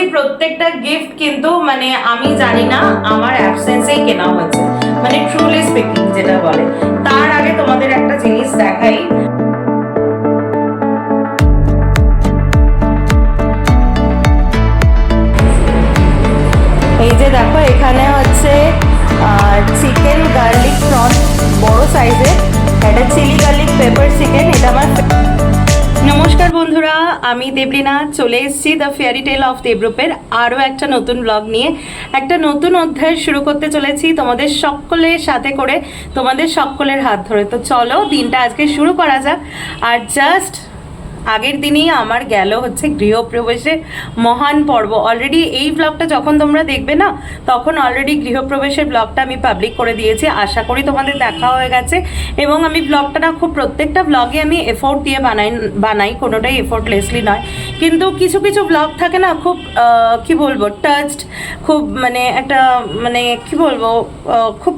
বলছি প্রত্যেকটা গিফট কিন্তু মানে আমি জানি না, আমার অ্যাবসেন্সেই কেনা হয়েছে। মানে ট্রুলি স্পিকিং যেটা বলে। তার আগে তোমাদের একটা জিনিস দেখাই। এই যে দেখো, এখানে হচ্ছে চিকেন গার্লিক প্রন বড় সাইজের এটা চিলি গার্লিক পেপার চিকেন এটা আমার নমস্কার বন্ধুরা, আমি দেবলিনা, চলে এসেছি দ্য ফেয়ারি টেল অফ দেবরূপের আরও একটা নতুন ব্লগ নিয়ে। একটা নতুন অধ্যায় শুরু করতে চলেছি তোমাদের সকলের সাথে করে, তোমাদের সকলের হাত ধরে। তো চলো, দিনটা আজকে শুরু করা যাক। আর জাস্ট আগের দিনই আমার গেল হচ্ছে গৃহপ্রবেশের মহান পর্ব। অলরেডি এই ব্লগটা যখন তোমরা দেখবে না, তখন অলরেডি গৃহপ্রবেশের ব্লগটা আমি পাবলিক করে দিয়েছি। আশা করি তোমাদের দেখা হয়ে গেছে। এবং আমি ব্লগটা না, খুব প্রত্যেকটা ব্লগে আমি এফোর্ট দিয়ে বানাই বানাই, কোনোটাই এফোর্টলেসলি নয়। কিন্তু কিছু কিছু ব্লগ থাকে না, খুব কি বলব টাচড খুব মানে একটা মানে কি বলব খুব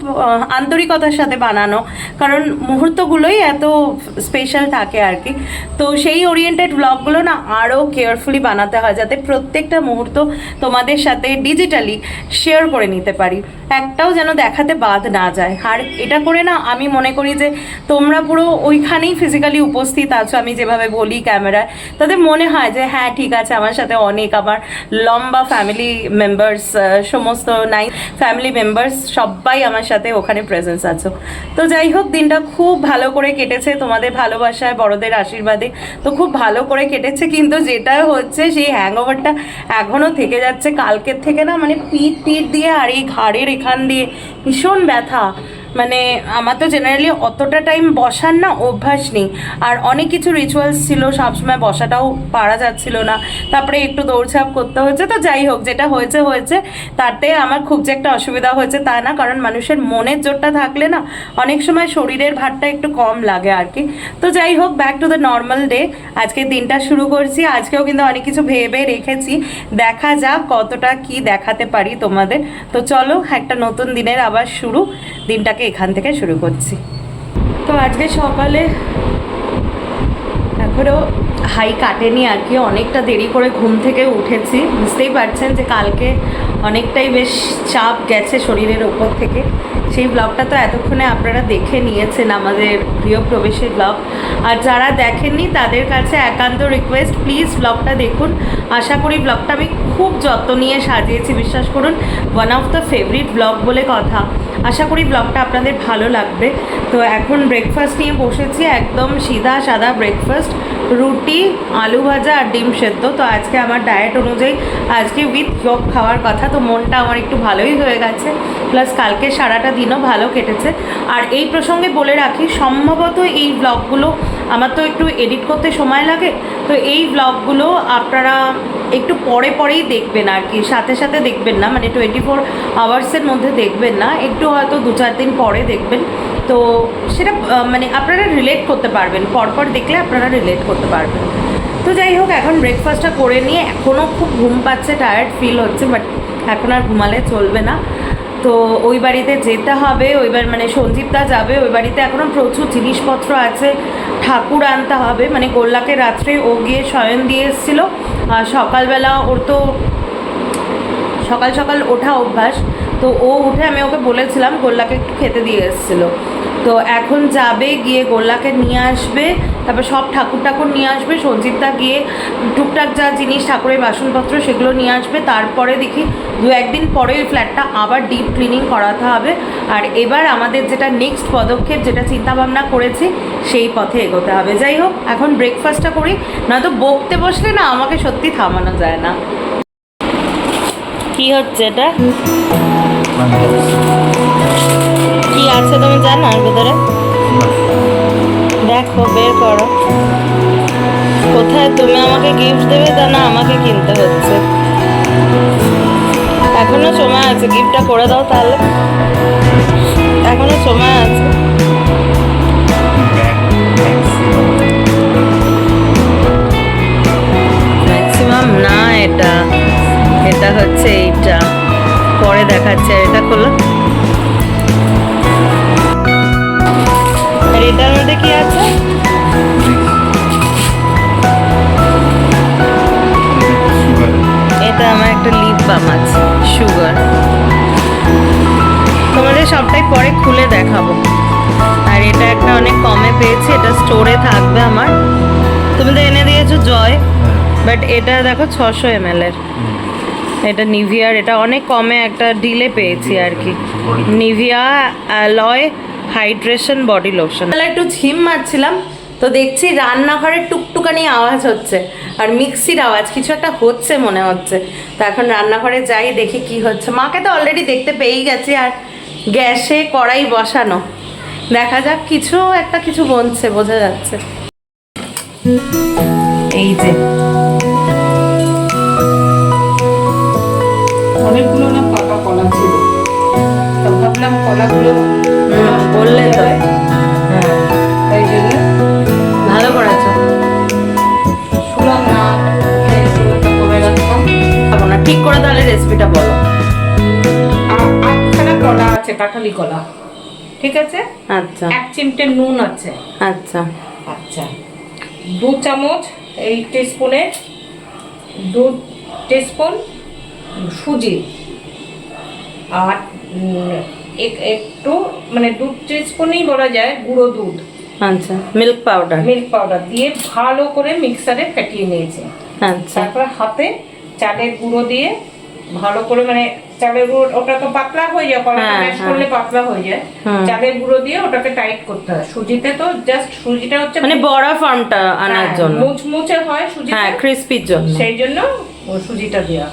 আন্তরিকতার সাথে বানানো। কারণ মুহূর্তগুলোই এত স্পেশাল থাকে আর কি। তো সেই ওরিয়েন্টেড ব্লগগুলো না আরও কেয়ারফুলি বানাতে হয়, যাতে প্রত্যেকটা মুহূর্ত তোমাদের সাথে ডিজিটালি শেয়ার করে নিতে পারি। একটাও যেন দেখাতে বাদ না যায়। আর এটা করে না আমি মনে করি যে তোমরা পুরো ওইখানেই ফিজিক্যালি উপস্থিত আছো, আমি যেভাবে বলি ক্যামেরায়। তাদের মনে হয় যে হ্যাঁ ঠিক আছে, আমার সাথে অনেক আমার লম্বা ফ্যামিলি মেম্বার্স সমস্ত নাই ফ্যামিলি মেম্বার্স সবাই আমার সাথে ওখানে প্রেজেন্স আছো। তো যাই হোক, দিনটা খুব ভালো করে কেটেছে তোমাদের ভালোবাসায়, বড়দের আশীর্বাদে। তো খুব ভালো করে কেটেছে, কিন্তু যেটা হচ্ছে সেই হ্যাংওভারটা এখনও থেকে যাচ্ছে। কালকের থেকে না মানে পিঠ পিঠ দিয়ে আর এই ঘাড়ের এখান দিয়ে ভীষণ ব্যথা। মানে আমার তো জেনারেলি অতটা টাইম বসার না, অভ্যাস নেই। আর অনেক কিছু রিচুয়ালস ছিল, সবসময় বসাটাও পারা যাচ্ছিল না। তারপরে একটু দৌড়ঝাঁপ করতে হয়েছে, তো যাই হোক, যেটা হয়েছে হয়েছে। তাতে আমার খুব যে একটা অসুবিধা হয়েছে তা না, কারণ মানুষের মনের জোরটা থাকলে না, অনেক সময় শরীরের ভারটা একটু কম লাগে আর কি। তো যাই হোক back to the normal day আজকে দিনটা শুরু করছি, আজকেও কিন্তু অনেক কিছু ভেবে রেখেছি। দেখা যাক কতটা কি দেখাতে পারি তোমাদের। তো চলো, একটা নতুন দিনের আবার শুরু। দিনটাকে এখান থেকে শুরু করছি। তো আজকে সকালে এখনও হাই কাটেনি আর কি, অনেকটা দেরি করে ঘুম থেকে উঠেছি। বুঝতেই পারছেন যে কালকে অনেকটাই বেশ চাপ গেছে শরীরের ওপর থেকে। সেই ব্লগটা তো এতক্ষণে আপনারা দেখে নিয়েছেন আমাদের প্রিয় প্রবেশের ব্লগ আর যারা দেখেননি, তাদের কাছে একান্ত রিকোয়েস্ট প্লিজ ব্লগটা দেখুন। আশা করি ব্লগটা আমি খুব যত্ন নিয়ে সাজিয়েছি। বিশ্বাস করুন one of the favourite blog বলে কথা। আশা করি ব্লগটা আপনাদের ভালো লাগবে। তো এখন ব্রেকফাস্ট নিয়ে বসেছি, একদম সিধা সাদা ব্রেকফাস্ট রুটি, আলু ভাজা আর ডিম সেদ্ধ। তো আজকে আমার ডায়েট অনুযায়ী আজকে উইথ যোগ খাওয়ার কথা, তো মনটা আমার একটু ভালোই হয়ে গেছে। প্লাস কালকে সারাটা দিনও ভালো কেটেছে। আর এই প্রসঙ্গে বলে রাখি, সম্ভবত এই ব্লগগুলো আমার তো একটু এডিট করতে সময় লাগে। তো এই ব্লগগুলো আপনারা একটু পরে পরেই দেখবেন আর কি, সাথে সাথে দেখবেন না। মানে টোয়েন্টি ফোর আওয়ার্সের মধ্যে দেখবেন না। একটু হয়তো দু চার দিন পরে দেখবেন। তো সেটা মানে আপনারা রিলেট করতে পারবেন। পরপর দেখলে আপনারা রিলেট করতে পারবেন। তো যাই হোক, এখন ব্রেকফাস্টটা করে নিয়ে এখনও খুব ঘুম পাচ্ছে টায়ার্ড ফিল হচ্ছে বাট এখন আর ঘুমালে চলবে না। তো ওই বাড়িতে যেতে হবে, ওই বাড়ি মানে সঞ্জীবদা যাবে, ওই বাড়িতে এখনও প্রচুর জিনিসপত্র আছে। ঠাকুর আনতে হবে মানে গোল্লাকে রাত্রে ও গিয়ে শয়ন দিয়ে এসেছিল। আর সকালবেলা ওর তো, সকাল সকাল ওঠা অভ্যাস। তো ও উঠে আমি ওকে বলেছিলাম গোল্লাকে একটু খেতে দিয়ে এসেছিল। তো এখন যাবে, গিয়ে গোল্লাকে নিয়ে আসবে, তারপর সব ঠাকুর ঠাকুর নিয়ে আসবে সঞ্জীবদা গিয়ে টুকটাক যা জিনিস ঠাকুরের বাসনপত্র সেগুলো নিয়ে আসবে, তারপরে দেখি দু একদিন পরে ওই ফ্ল্যাটটা আবার ডিপ ক্লিনিং করাতে হবে। আর এবার আমাদের যেটা নেক্সট পদক্ষেপ, যেটা চিন্তাভাবনা করেছি, সেই পথে এগোতে হবে। যাই হোক, এখন ব্রেকফাস্টটা করি নয়তো বকতে বসলে না আমাকে সত্যি থামানো যায় না। কি হচ্ছে এটা? কি আছে তুমি জানো ভিতরে? দেখো, বের করো। কোথায় তুমি আমাকে গিফট দেবে তা না আমাকে কিনতে হচ্ছে। এখনও সময় আছে গিফটটা করে দাও তাহলে। এখনও সময় আছে। ম্যাক্সিমাম না এটা। এটা হচ্ছে এইটা। পরে দেখাচ্ছে এটা খোলো আর এটার মধ্যে কি আছে? এটা আমার একটা লিপ বাম আছে সুগার তোমাদের সবটাই পরে খুলে দেখাবো। আর এটা একটা অনেক কমে পেয়েছি এটা স্টোরে থাকবে আমার। তুমি তো এনে দিয়েছ জয় বাট এটা দেখো ছশো এম এর। এটা নিভিয়ার এটা অনেক কমে একটা ডিলে পেয়েছি আর কি। Nivea, aloe, hydration, body lotion. তাহলে একটু ঝিম মারছিলাম, তো দেখছি রান্নাঘরে টুকটুকানি আওয়াজ হচ্ছে, আর মিক্সির আওয়াজ, কিছু একটা হচ্ছে মনে হচ্ছে। তো এখন রান্নাঘরে যাই, দেখি কি হচ্ছে। মাকে তো অলরেডি দেখতে পেয়েই গেছি, আর গ্যাসে কড়াই বসানো। দেখা যাক, কিছু একটা কিছু বলছে বোঝা যাচ্ছে। এই যে অনেকগুলো না পাকা কলা ছিল। তো ভাবলাম কলাগুলো হুম, বললে তো। হ্যাঁ। তাই জন্য ভালো করেছ। শুলাম না রাখলাম খাব না ঠিক করে তাহলে রেসিপিটা বলো। আটখানা কলা আছে কাঁঠালি কলা। ঠিক আছে? আচ্ছা। এক চিমটে নুন আছে। আচ্ছা। আচ্ছা। দু চামচ এই টিস্পুনে দু টিস্পুন সুজি। আর এক- একটু মানে দু টিস্পুনই বলা যায় গুঁড়ো দুধ। আচ্ছা মিল্ক পাউডার মিল্ক পাউডার দিয়ে ভালো করে মিক্সারে ফেটিয়ে নিয়েছে। আচ্ছা। তারপর হাতে চালের গুঁড়ো দিয়ে ভালো করে মানে চালের গুঁড়ো ওটা তো পাতলা হয়ে যায় হ্যাঁ, ম্যাশ হ্যাঁ। করলে পাতলা হয়ে যায়। চালের গুঁড়ো দিয়ে ওটাকে টাইট করতে হয়। সুজিতে তো জাস্ট সুজিটা হচ্ছে মানে বড়া ফর্মটা আনার হ্যাঁ, জন্য। মুচমুচে হয় সুজি হ্যাঁ ক্রিস্পির জন্য। সেই জন্য ও সুজিটা দেওয়া।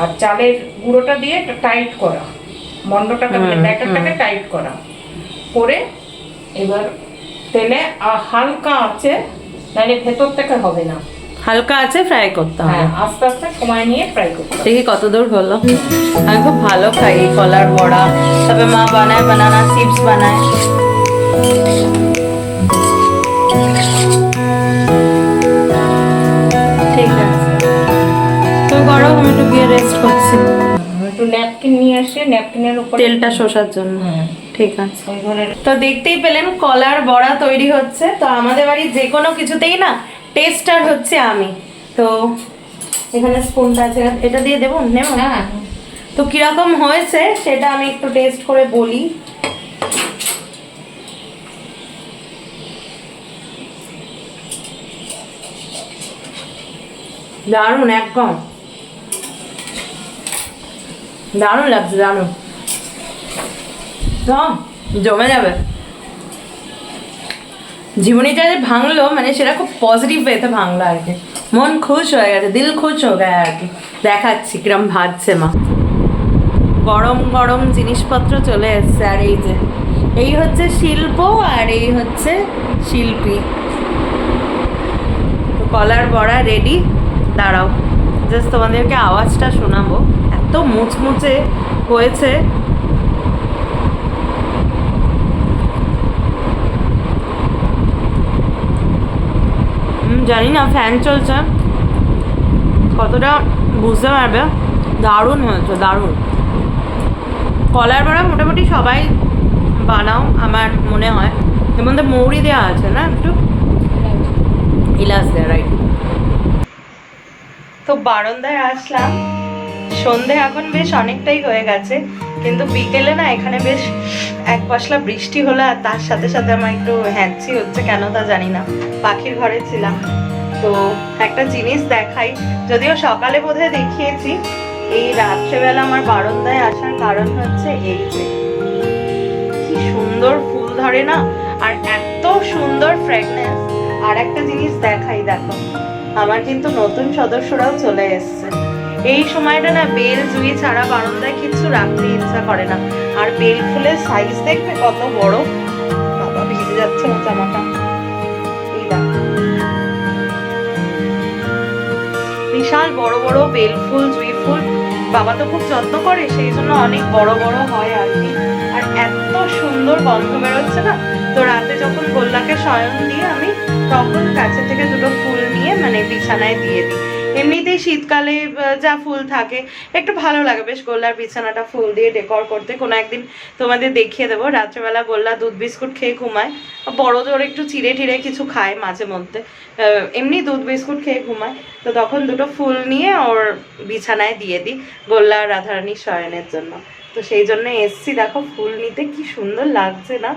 আর চালের গুঁড়োটা দিয়ে টাইট করা। মন্ডটাকে মানে ব্যাটারটাকে টাইট করা। করে এবার তেলে হালকা আছে নাহলে ভেতর থেকে হবে না। হালকা আছে ফ্রাই করতে হবে। হ্যাঁ আস্তে আস্তে সময় নিয়ে ফ্রাই করতে দেখি কত দূর হলো। আমি খুব ভালো খাই কলার বড়া। তবে মা বানায় বানানা চিপস বানায়। ঠিক আছে। গিয়ে রেস্ট করছি। একটু ন্যাপকিন নিয়ে আসে ন্যাপকিনের উপরে তেলটা শোষার জন্য। হ্যাঁ। ঠিক আছে। তো দেখতেই পেলেন কলার বড়া তৈরি হচ্ছে। তো আমাদের বাড়ির যে কোনো কিছুতেই না টেস্টার হচ্ছে আমি। তো এখানে স্পুনটা আছে। এটা দিয়ে দেবো? নেব? হ্যাঁ। তো কীরকম হয়েছে সেটা আমি একটু টেস্ট করে বলি। দারুণ একদম। দারুণ লাগছে, দারুণ। তো জমে যাবে। জীবনীটা যে ভাঙলো মানে সেটা খুব পজিটিভ ওয়েতে ভাঙলো আর কি। মন খুশ হয়ে গেছে, দিল খুশ হয়ে গেছে আর কি। দেখাচ্ছি কিরম ভাজছে মা। গরম গরম জিনিসপত্র চলে এসছে আর এই যে, এই হচ্ছে শিল্প আর এই হচ্ছে শিল্পী। কলার বড়া রেডি দাঁড়াও জাস্ট তোমাদেরকে আওয়াজটা শোনাবো। এত মুচমুচে হয়েছে। জানি না ফ্যান চলছে। কতটা বুঝতে পারবে? দারুণ হয়েছে, দারুণ। কলার বড়া মোটামুটি সবাই বানাও, আমার মনে হয়। এর মধ্যে মৌরি দেওয়া আছে না একটু? ইলাচ দেওয়া রাইট তো বারান্দায় আসলাম। সন্ধে এখন বেশ অনেকটাই হয়ে গেছে, কিন্তু বিকেলে না এখানে বেশ এক পশলা বৃষ্টি হলো আর তার সাথে সাথে আমার একটু হ্যাঁচি হচ্ছে, কেন তা জানি না। পাখির ঘরে ছিলাম। তো একটা জিনিস দেখাই, যদিও সকালে বোধহয় দেখিয়েছি, এই রাত্রেবেলা আমার বারান্দায় আসার কারণ হচ্ছে এই যে, কি সুন্দর ফুল ধরে না, আর এত সুন্দর ফ্রেগনেন্স আর একটা জিনিস দেখাই, দেখো, আমার কিন্তু নতুন সদস্যরাও চলে এসছে। এই সময়টা না বেল জুই ছাড়া বারান্দায় কিছু রাখতে ইচ্ছা করে না। আর বেল ফুলের সাইজ দেখবে কত বড়? বাবা, ভিজে যাচ্ছে জামাটা। বিশাল বড় বড় বেল ফুল, জুই ফুল। বাবা তো খুব যত্ন করে, সেই জন্য অনেক বড় বড় হয় আর কি। আর এত সুন্দর গন্ধ বেরোচ্ছে না? তো রাতে যখন গোল্লাকে শয়ন দিয়ে আমি, তখন কাছে থেকে দুটো ফুল নিয়ে মানে বিছানায় দিয়ে দিই। এমনিতেই শীতকালে যা ফুল থাকে, একটু ভালো লাগে। বেশ গোল্লার বিছানাটা ফুল দিয়ে ডেকর করতে। কোনো একদিন তোমাদের দেখিয়ে দেবো। রাত্রেবেলা গোল্লা দুধ বিস্কুট খেয়ে ঘুমায়। বড় জোর একটু চিড়ে টিড়ে কিছু খায় মাঝে মধ্যে। এমনি দুধ বিস্কুট খেয়ে ঘুমায়। তো তখন দুটো ফুল নিয়ে ওর বিছানায় দিয়ে দিই গোল্লা আর রাধারানীর শয়নের জন্য। তো সেই জন্য এসছি। দেখো, ফুল নিতে কি সুন্দর লাগছে না?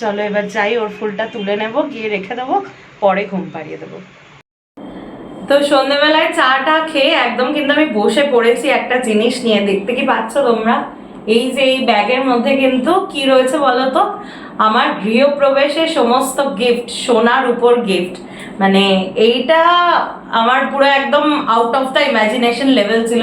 চলো এবার যাই, ওর ফুলটা তুলে নেব, গিয়ে রেখে দেবো, পরে ঘুম পাড়িয়ে দেবো। তো সন্ধ্যেবেলায় চাটা খেয়ে একদম কিন্তু আমি বসে পড়েছি একটা জিনিস নিয়ে। দেখতে কি পাচ্ছ তোমরা? এই যে এই ব্যাগের মধ্যে কিন্তু কি রয়েছে বলো তো? আমার গৃহপ্রবেশের সমস্ত গিফট সোনার উপর গিফট মানে এইটা আমার পুরো একদম out of the imagination level ছিল।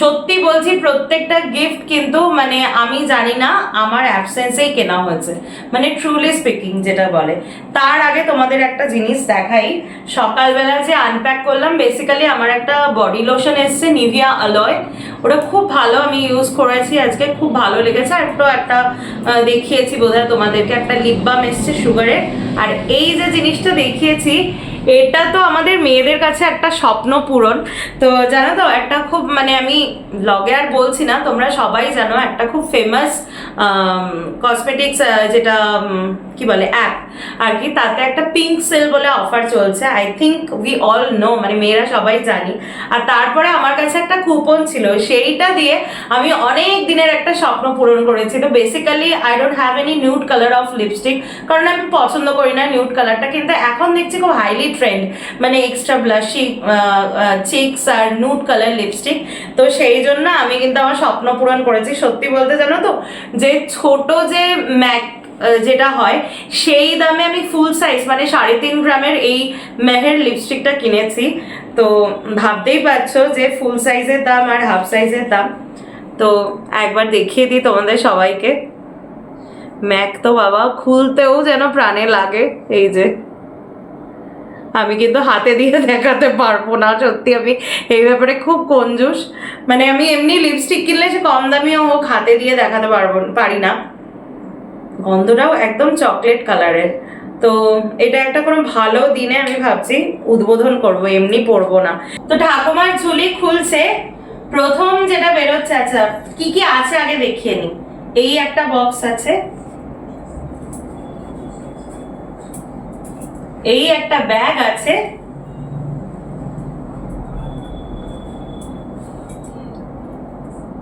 সত্যি বলছি, প্রত্যেকটা গিফট কিন্তু মানে আমি জানি না, আমার অ্যাবসেন্সেই কেনা হয়েছে। মানে ট্রুলি স্পিকিং যেটা বলে। তার আগে তোমাদের একটা জিনিস দেখাই। সকালবেলা যে আনপ্যাক করলাম বেসিক্যালি আমার একটা বডি লোশন এসছে নিভিয়া অলয় ওটা খুব ভালো আমি ইউজ করেছি আজকে, খুব ভালো লেগেছে। আর একটু একটা দেখিয়েছি বোধহয় তোমাদেরকে একটা লিপ বাম এসছে সুগারের আর এই যে জিনিসটা দেখিয়েছি এটা তো আমাদের মেয়েদের কাছে একটা স্বপ্ন পূরণ। তো জানো তো, একটা খুব মানে আমি ব্লগে আর বলছি না, তোমরা সবাই জানো একটা খুব ফেমাস কসমেটিক্স যেটা কি বলে অ্যাপ আর কি তাতে একটা পিঙ্ক সেল বলে অফার চলছে। I think we all know মানে মেয়েরা সবাই জানি। আর তারপরে আমার কাছে একটা কুপন ছিল, সেইটা দিয়ে আমি অনেক দিনের একটা স্বপ্ন পূরণ করেছি। তো basically I don't have any nude colour of lipstick কারণ আমি পছন্দ করি না নিউড কালারটা কিন্তু এখন দেখছি খুব হাইলি ট্রেন্ড মানে এক্সট্রা ব্লাশি চিক্স আর নুড কালার লিপস্টিক তো সেই জন্য আমি কিন্তু আমার স্বপ্ন পূরণ করেছি। সত্যি বলতে জানো তো, যে ছোট যে ম্যাক যেটা হয়, সেই দামে আমি ফুল সাইজ মানে সাড়ে তিন গ্রামের এই মেহের লিপস্টিকটা কিনেছি। তো ভাবতেই পারছ যে ফুল সাইজের দাম আর হাফ সাইজের দাম। তো একবার দেখিয়ে দিই তোমাদের সবাইকে। ম্যাক তো বাবা, খুলতেও যেন প্রাণে লাগে, এই যে। আমি কিন্তু হাতে দিয়ে দেখাতে পারব না, সত্যি আমি এই ব্যাপারে খুব কঞ্জুস। মানে আমি এমনি লিপস্টিক কিনলে সে কম দামিও হোক হাতে দিয়ে দেখাতে পারব, পারি না। গন্ধটাও একদম চকলেট কালারের তো এটা একটা কোনো ভালো দিনে আমি ভাবছি উদ্বোধন করব, এমনি পরবো না। তো ঠাকুমার ঝুলি খুলছে। প্রথম যেটা বেরোচ্ছে আচ্ছা কি কি আছে আগে দেখিয়ে নি? এই একটা বক্স আছে। এই একটা ব্যাগ আছে।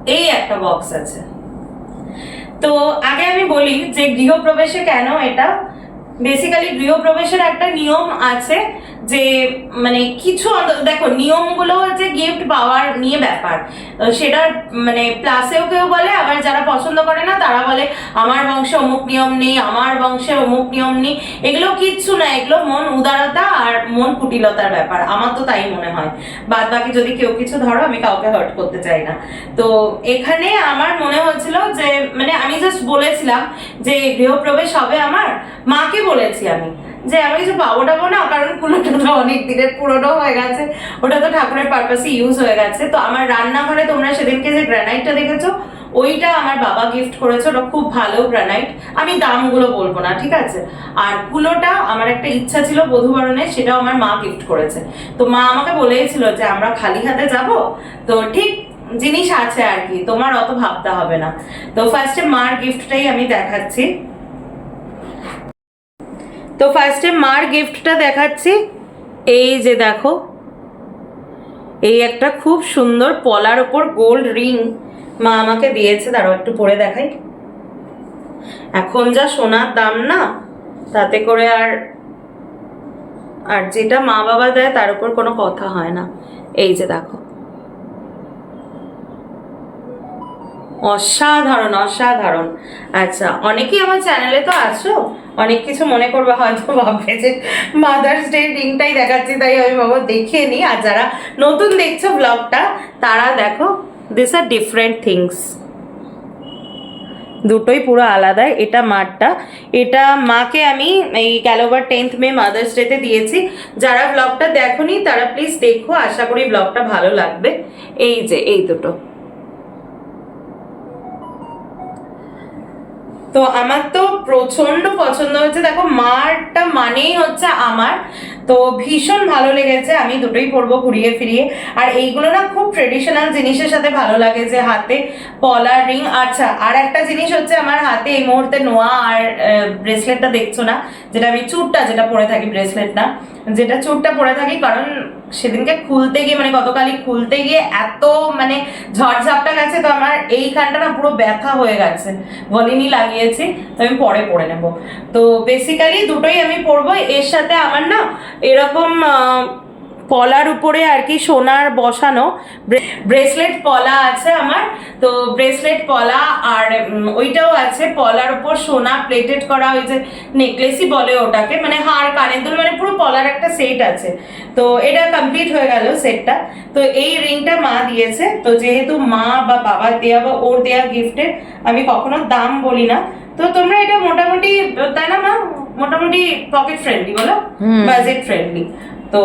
এই একটা বক্স আছে। তো আগে আমি বলি যে গৃহপ্রবেশে কেন এটা? বেসিক্যালি গৃহপ্রবেশের একটা নিয়ম আছে যে মানে কিছু দেখো, নিয়মগুলো যে গিফট পাওয়ার নিয়ে ব্যাপার। সেটা মানে প্লাসেও কেউ বলে, আবার যারা পছন্দ করে না, তারা বলে, আমার বংশে অমুক নিয়ম নেই, আমার বংশে অমুক নিয়ম নেই। এগুলো কিচ্ছু না, এগুলো মন উদারতা আর মন কুটিলতার ব্যাপার। আমার তো তাই মনে হয়। বাদ বাকি যদি কেউ কিছু ধরো, আমি কাউকে হার্ট করতে চাই না। তো, এখানে আমার মনে হচ্ছিল যে মানে আমি জাস্ট বলেছিলাম যে, গৃহপ্রবেশ হবে আমার মাকে বলেছি আমি। যে আমি কিছু পাবো টাবো না, কারণ কুলোটা অনেক দিনের পুরনো হয়ে গেছে। ওটা তো ঠাকুরের পারপাসে ইউজ হয়ে গেছে। তো আমার রান্নাঘরে তোমরা সেদিনকে যে গ্রানাইটটা দেখেছ, ওইটা আমার বাবা গিফট করেছে। ওটা খুব ভালো গ্রানাইট আমি দামগুলো বলব না, ঠিক আছে? আর কুলোটা আমার একটা ইচ্ছা ছিল বধুবরণের সেটাও আমার মা গিফট করেছে। তো মা আমাকে বলেছিল যে, আমরা খালি হাতে যাব? তো ঠিক জিনিস আছে আর কি, তোমার অত ভাবতে হবে না। তো ফার্স্টে মার গিফটটাই আমি দেখাচ্ছি। তো ফার্স্টে মার গিফটটা দেখাচ্ছি। এই যে দেখো, এই একটা খুব সুন্দর পলার ওপর গোল্ড রিং মা আমাকে দিয়েছে। দাঁড়াও, একটু পরে দেখাই। এখন যা সোনার দাম না, তাতে করে আর আর যেটা মা বাবা দেয়, তার উপর কোনো কথা হয় না। এই যে দেখো অসাধারণ অসাধারণ। আচ্ছা অনেকেই আমার চ্যানেলে তো আছো। অনেক কিছু মনে করবে হয়তো ভাববে যে মাদার্স ডে রিংটাই দেখাচ্ছি, তাই আমি বাবা দেখে নিই। আর যারা নতুন দেখছ ব্লগটা তারা দেখো দিস আর ডিফারেন্ট থিংস দুটোই পুরো আলাদা, এটা মারটা এটা মাকে আমি এই ক্যালোবার টেন্থ মে মাদার্স ডেতে দিয়েছি। যারা ব্লগটা দেখোনি, তারা প্লিজ দেখো। আশা করি ব্লগটা ভালো লাগবে। এই যে, এই দুটো। তো আমার তো প্রচণ্ড পছন্দ হচ্ছে দেখো, মারটা মানেই হচ্ছে আমার। তো ভীষণ ভালো লেগেছে। আমি দুটোই পরবো ঘুরিয়ে ফিরিয়ে। আর এইগুলো না খুব ট্রেডিশনাল জিনিসের সাথে ভালো লাগে যে হাতে পলার রিং আচ্ছা আর একটা জিনিস হচ্ছে আমার হাতে এই মুহূর্তে নোয়া আর ব্রেসলেটটা দেখছ না? যেটা আমি চুরটা যেটা পরে থাকি ব্রেসলেট না। যেটা চুরটা পরে থাকি, কারণ সেদিনকে খুলতে গিয়ে মানে গতকালই খুলতে গিয়ে এত মানে ঝড়ঝাপটা গেছে তো আমার এইখানটা না পুরো ব্যথা হয়ে গেছে। ভলিনি লাগিয়েছি, তো আমি পরে পরে নেব। তো বেসিক্যালি দুটোই আমি পরবো, এর সাথে আমার না এরকম পলার উপরে আর কি সোনার বসানো ব্রেসলেট পলা আছে আমার। তো ব্রেসলেট পলা আর ওইটাও আছে। পলার উপর সোনা প্লেটেড করা ওই যে নেকলেসই বলে ওটাকে। মানে হার কানের দুল মানে পুরো পলার একটা সেট আছে। তো এটা কমপ্লিট হয়ে গেল সেটটা। তো এই রিংটা মা দিয়েছে। তো যেহেতু মা বা বাবার দেয়া বা ওর দেয়া গিফটের আমি কখনো দাম বলি না। তো তোমরা এটা মোটামুটি তাই না মা? মোটামুটি পকেট ফ্রেন্ডলি বলো? বাজেট ফ্রেন্ডলি তো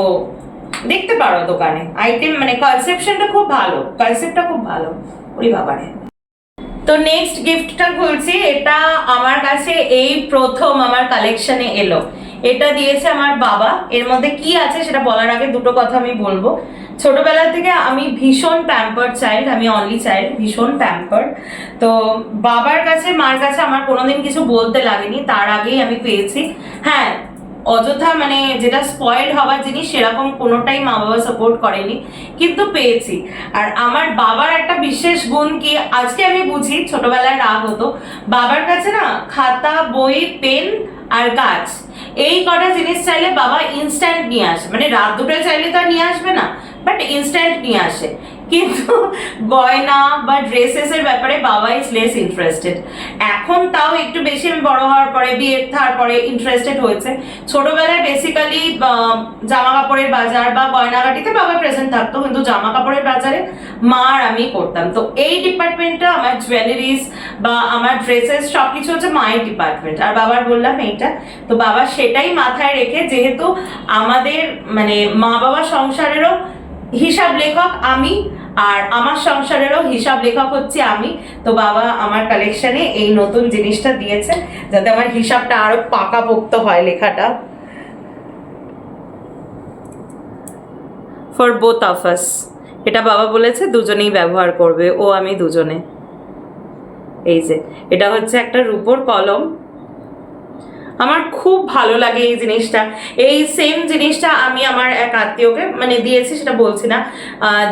দেখতে পারো দোকানে। আইটেম মানে কনসেপশনটা খুব ভালো। কনসেপ্টটা খুব ভালো। ওই বাবারে। তো নেক্সট গিফটটা খুলছি, এটা আমার কাছে এই প্রথম আমার কালেকশনে এলো। এটা দিয়েছে আমার বাবা। এর মধ্যে কি আছে সেটা বলার আগে দুটো কথা আমি বলব। ছোটবেলা থেকে আমি ভীষণ প্যাম্পার চাইল্ড আমি অনলি চাইল্ড ভীষণ প্যাম্পার্ড তো বাবার কাছে, মার কাছে আমার কোনোদিন কিছু বলতে লাগেনি, তার আগেই আমি পেয়েছি। হ্যাঁ অযথা মানে যেটা স্পয়েল হওয়ার জিনিস, সেরকম কোনোটাই মা বাবা সাপোর্ট করেনি, কিন্তু পেয়েছি। আর আমার বাবার একটা বিশেষ গুণ কি, আজকে আমি বুঝি, ছোটবেলায় রাগ হতো। বাবার কাছে না খাতা, বই, পেন আর গাছ, এই কটা জিনিস চাইলে বাবা ইনস্ট্যান্ট নিয়ে আসে। মানে রাত দুটোয় চাইলে তো নিয়ে আসবে না বাট ইনস্ট্যান্ট নিয়ে আসে। কিন্তু গয়না বা ড্রেসেস এর ব্যাপারে বাবা ইজ লেস ইন্টারেস্টেড এখন তাও একটু বেশি আমি বড় হওয়ার পরে বিয়ে থার পরে ইন্টারেস্টেড হয়েছে। ছোটবেলায় বেসিক্যালি জামা কাপড়ের বাজার বা গয়নাগাটিতে বাবা প্রেজেন্ট থাকতো, কিন্তু জামা কাপড়ের বাজারে মা আর আমি করতাম। তো এই ডিপার্টমেন্টটা আমার জুয়েলারিস বা আমার ড্রেসেস সবকিছু হচ্ছে মায়ের ডিপার্টমেন্ট আর বাবার বললাম এইটা। তো বাবা সেটাই মাথায় রেখে, যেহেতু আমাদের মানে মা বাবা সংসারেরও হিসাব লেখক আমি, আর আমার সংসারেরও হিসাব লেখক হচ্ছে আমি। তো বাবা আমার কালেকশনে এই নতুন জিনিসটা দিয়েছে, যাতে আমার হিসাবটা আরও পাকাপোক্ত হয় লেখাটা। ফর বোথ অফ আস এটা বাবা বলেছে, দুজনেই ব্যবহার করবে, ও আমি দুজনে। এই যে, এটা হচ্ছে একটা রূপোর কলম। আমার খুব ভালো লাগে এই জিনিসটা। এই সেম জিনিসটা আমি আমার এক আত্মীয়কে মানে দিয়েছি, সেটা বলছি না।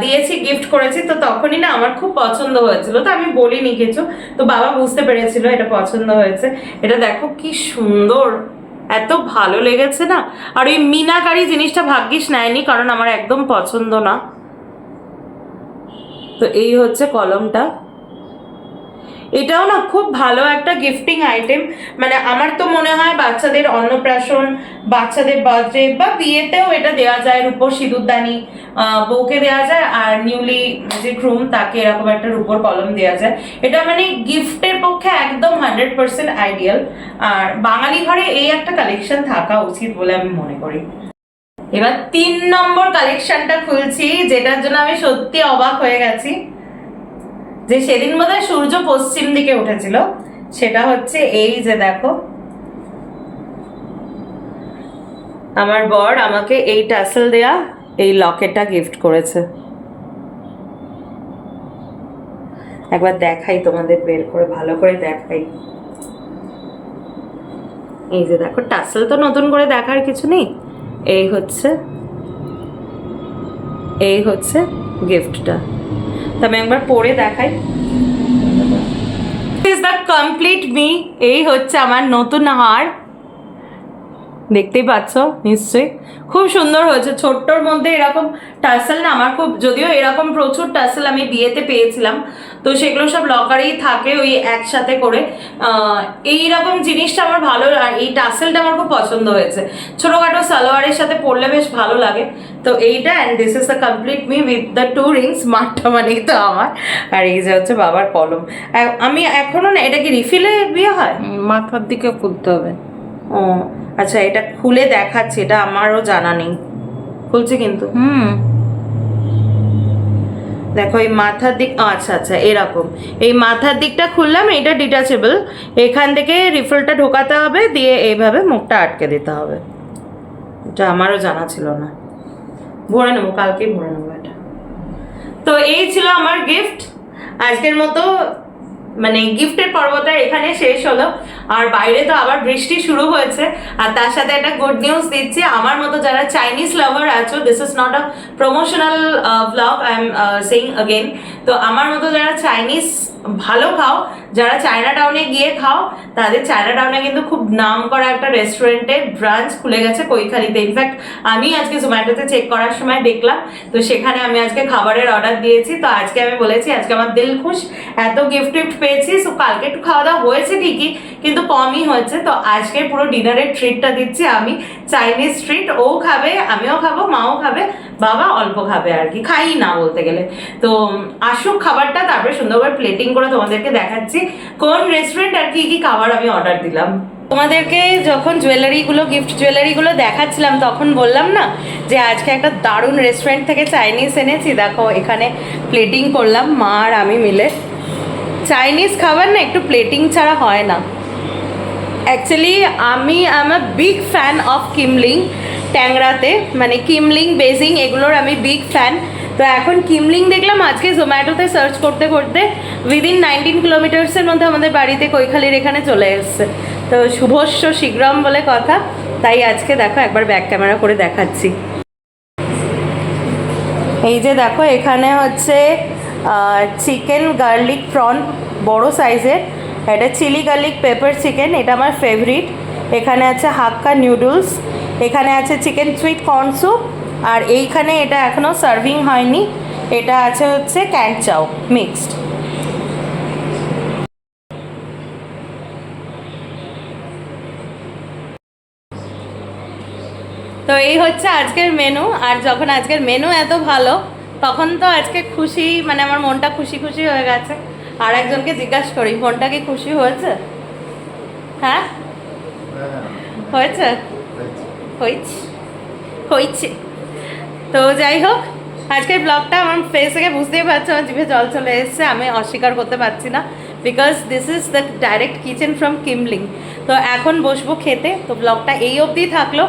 দিয়েছি গিফট করেছি, তো তখনই না আমার খুব পছন্দ হয়েছিল। তো আমি বলিনি কিছু। তো বাবা বুঝতে পেরেছিল এটা পছন্দ হয়েছে। এটা দেখো কি সুন্দর। এত ভালো লেগেছে না। আর ওই মিনাকারি জিনিসটা ভাগ্যিস নেয়নি, কারণ আমার একদম পছন্দ না। তো এই হচ্ছে কলমটা। এটাও না খুব ভালো একটা গিফটিং আইটেম মানে আমার তো মনে হয় বাচ্চাদের অন্নপ্রাশন, বাচ্চাদের বার্থডে বা বিয়েতেও এটা দেওয়া যায়। রূপোর সিঁদুরদানি বউকে দেওয়া যায় আর নিউলি যে গ্রুম তাকে এরকম একটা রূপোর কলম দেওয়া যায়। এটা মানে গিফটের পক্ষে একদম হান্ড্রেড পার্সেন্ট আইডিয়াল আর বাঙালি ঘরে এই একটা কালেকশন থাকা উচিত বলে আমি মনে করি। এবার তিন নম্বর কালেকশনটা খুলছি, যেটার জন্য আমি সত্যি অবাক হয়ে গেছি। যে সেদিন বোধহয় সূর্য পশ্চিম দিকে উঠেছিল, সেটা হচ্ছে এই যে দেখো। আমার বর আমাকে এই টাসেল দেয়া, এই লকেটটা গিফট করেছে। একবার দেখাই তোমাদের, বের করে, ভালো করে দেখাই। এই যে দেখো, টাসেল তো নতুন করে দেখার কিছু নেই। এই হচ্ছে এই হচ্ছে গিফটটা আমি একবার পরে দেখাই। ইজ দ্য কমপ্লিট মি এই হচ্ছে আমার নতুন হার। দেখতেই পাচ্ছ নিশ্চয়ই। খুব সুন্দর হয়েছে। ছোট্টর মধ্যে এরকম টার্সেল না আমার খুব যদিও এরকম প্রচুর টার্সেল আমি বিয়েতে পেয়েছিলাম তো সেগুলো সব লকারেই থাকে ওই একসাথে করে। আহ, এইরকম জিনিসটা আমার ভালো আর এই টার্সেলটা আমার খুব পছন্দ হয়েছে। ছোটোখাটো সালোয়ারের সাথে পরলে বেশ ভালো লাগে। তো এইটা and this is the complete me with the two rings মাঠটা মানেই তো আমার। আর এই যে হচ্ছে বাবার কলম। আমি এখনও না এটা কি রিফিলে বিয়ে হয়? মাথার দিকে খুলতে হবে। ও আচ্ছা এটা খুলে দেখাচ্ছে এটা আমারও জানা নেই। খুলছে কিন্তু? হুম। দেখো এই মাথার দিক আচ্ছা আচ্ছা এরকম। এই মাথার দিকটা খুললাম এটা ডিটাচেবল এখান থেকে রিফিলটা ঢোকাতে হবে দিয়ে এইভাবে মুখটা আটকে দিতে হবে। এটা আমারও জানা ছিল না। ভরে নেব কালকেই ভরে নেব এটা। তো এই ছিল আমার গিফট আজকের মতো মানে গিফটের পর্বটা এখানে শেষ হলো। আর বাইরে তো আবার বৃষ্টি শুরু হয়েছে। আর তার সাথে একটা গুড নিউজ দিচ্ছি। আমার মতো যারা চাইনিজ লাভার আছো this is not a promotional blog I am saying again তো আমার মতো যারা চাইনিজ ভালো খাও, যারা চায়না টাউনে গিয়ে খাও, তাদের চায়না টাউনে কিন্তু খুব নাম করা একটা রেস্টুরেন্টের ব্রাঞ্চ খুলে গেছে কৈখালিতে। ইনফ্যাক্ট আমি আজকে জোম্যাটোতে চেক করার সময় দেখলাম। তো সেখানে আমি আজকে খাবারের অর্ডার দিয়েছি। তো আজকে আমি বলেছি, আজকে আমার দিল খুশ। এত গিফট টিফট পেয়েছি তো কালকে একটু খাওয়া দাওয়া হয়েছে ঠিকই। কিন্তু কমই হয়েছে তো আজকে পুরো ডিনারের ট্রিটটা দিচ্ছি আমি। চাইনিজ ট্রিট ও খাবে, আমিও খাব, মাও খাবে, বাবা অল্প খাবে আর কি, খাই না বলতে গেলে। তো আসুক খাবারটা, তারপরে সুন্দরভাবে প্লেটিং করে তোমাদেরকে দেখাচ্ছি। কোন রেস্টুরেন্ট আর কি কি খাবার আমি অর্ডার দিলাম? তোমাদেরকে যখন জুয়েলারিগুলো গিফট জুয়েলারিগুলো দেখাচ্ছিলাম, তখন বললাম না যে আজকে একটা দারুণ রেস্টুরেন্ট থেকে চাইনিজ এনেছি। দেখো, এখানে প্লেটিং করলাম, মা আর আমি মিলে। চাইনিজ খাবার না, একটু প্লেটিং ছাড়া হয় না। অ্যাকচুয়ালি আমি am a big fan of Kimling ট্যাংরাতে। মানে কিমলিং বেজিং এগুলোর আমি বিগ ফ্যান তো এখন কিমলিং দেখলাম, আজকে জোম্যাটোতে সার্চ করতে করতে উইদিন নাইনটিন কিলোমিটার্সের মধ্যে আমাদের বাড়িতে কৈখালির এখানে চলে এসছে। তো শুভস্য শীঘ্রম বলে কথা। তাই আজকে দেখো, একবার ব্যাক ক্যামেরা করে দেখাচ্ছি। এই যে দেখো, এখানে হচ্ছে চিকেন গার্লিক প্রন বড় সাইজের এটা চিলি গার্লিক পেপার চিকেন, এটা আমার ফেভারিট এখানে আছে হাক্কা নুডলস এখানে আছে চিকেন সুইট কর্ন স্যুপ আর এইখানে এটা এখনও সার্ভিং হয়নি। এটা আছে হচ্ছে ক্যান্ট চাও মিক্সড তো এই হচ্ছে আজকের মেনু আর যখন আজকের মেনু এত ভালো, তখন তো আজকে খুশি মানে আমার মনটা খুশি খুশি হয়ে গেছে। আর একজনকে জিজ্ঞাসা করি, মনটা কি খুশি হয়েছে? হ্যাঁ? হয়েছে? হয়েছে। হয়েছে। তো যাই হোক, আজকের ব্লগটা আমার ফেস থেকে বুঝতেই পারছ, আমার জিভে জল চলে এসেছে, আমি অস্বীকার করতে পারছি না because this is the direct kitchen from Kimling তো এখন বসবো খেতে, তো ব্লগটা এই অবধি থাকল।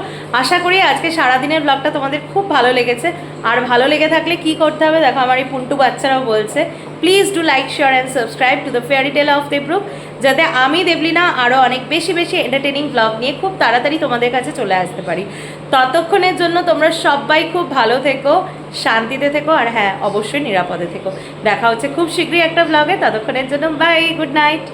আশা করি আজকে সারাদিনের ব্লগটা তোমাদের খুব ভালো লেগেছে। আর ভালো লেগে থাকলে কি করতে হবে, দেখো আমার এই পুন্টু বাচ্চারাও বলছে please do like share and subscribe to the fairy tale of Debroop যাতে আমি, দেবলিনা আরও অনেক বেশি বেশি এন্টারটেনিং ব্লগ নিয়ে খুব তাড়াতাড়ি তোমাদের কাছে চলে আসতে পারি। ততক্ষণের জন্য তোমরা সবাই খুব ভালো থেকো, শান্তিতে থেকো, আর হ্যাঁ অবশ্যই নিরাপদে থেকো। দেখা হচ্ছে খুব শীঘ্রই একটা ব্লগে ততক্ষণের জন্য বাই গুড নাইট